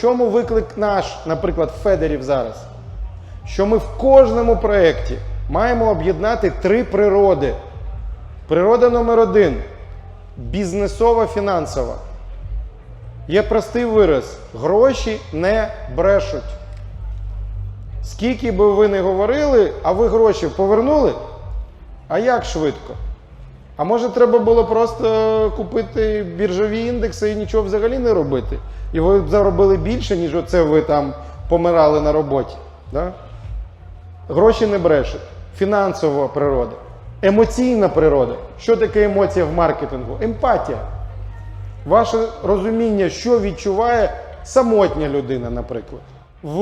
чому виклик наш, наприклад, Федерів зараз? Що ми в кожному проєкті маємо об'єднати три природи. Природа номер один бізнесова фінансова. Є простий вираз: гроші не брешуть. Скільки би ви не говорили, а ви гроші повернули? А як швидко? А може треба було просто купити біржові індекси і нічого взагалі не робити? І ви заробили більше, ніж оце ви там помирали на роботі. Да? Гроші не брешуть. Фінансова природа, емоційна природа. Що таке емоція в маркетингу? Емпатія. Ваше розуміння, що відчуває самотня людина, наприклад. В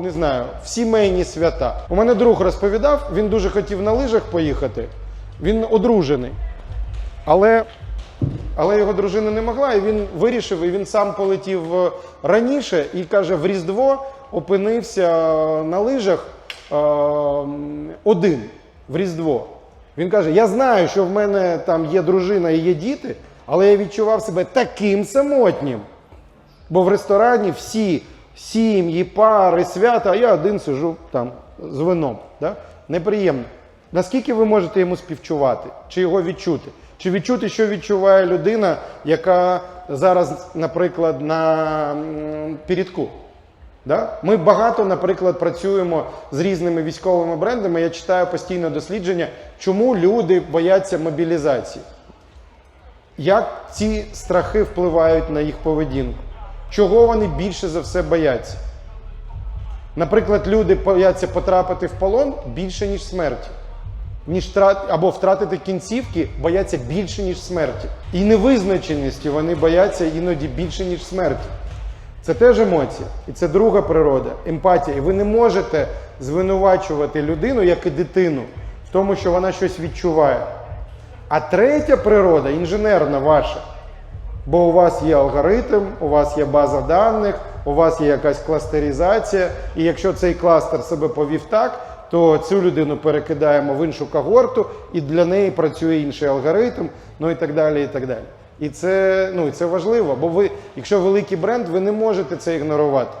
не знаю, в сімейні свята. У мене друг розповідав, він дуже хотів на лижах поїхати. Він одружений. Але, але його дружина не могла, і він вирішив, і він сам полетів е, раніше і каже, в Різдво опинився на лижах е, один в Різдво. Він каже: Я знаю, що в мене там є дружина і є діти, але я відчував себе таким самотнім. Бо в ресторані всі сім'ї, пари, свята, а я один сижу там з вином. Да? Неприємно. Наскільки ви можете йому співчувати, чи його відчути? Чи відчути, що відчуває людина, яка зараз, наприклад, на передку? Да? Ми багато, наприклад, працюємо з різними військовими брендами. Я читаю постійно дослідження, чому люди бояться мобілізації. Як ці страхи впливають на їх поведінку? Чого вони більше за все бояться? Наприклад, люди бояться потрапити в полон більше, ніж смерті. Ніж трат... або втратити кінцівки бояться більше, ніж смерті. І невизначеності вони бояться іноді більше, ніж смерті. Це теж емоція. І це друга природа, емпатія. І ви не можете звинувачувати людину, як і дитину, в тому, що вона щось відчуває. А третя природа інженерна ваша. Бо у вас є алгоритм, у вас є база даних, у вас є якась кластеризація, і якщо цей кластер себе повів так, то цю людину перекидаємо в іншу когорту, і для неї працює інший алгоритм, ну і так далі. І так далі. І це, ну, це важливо, бо ви, якщо великий бренд, ви не можете це ігнорувати.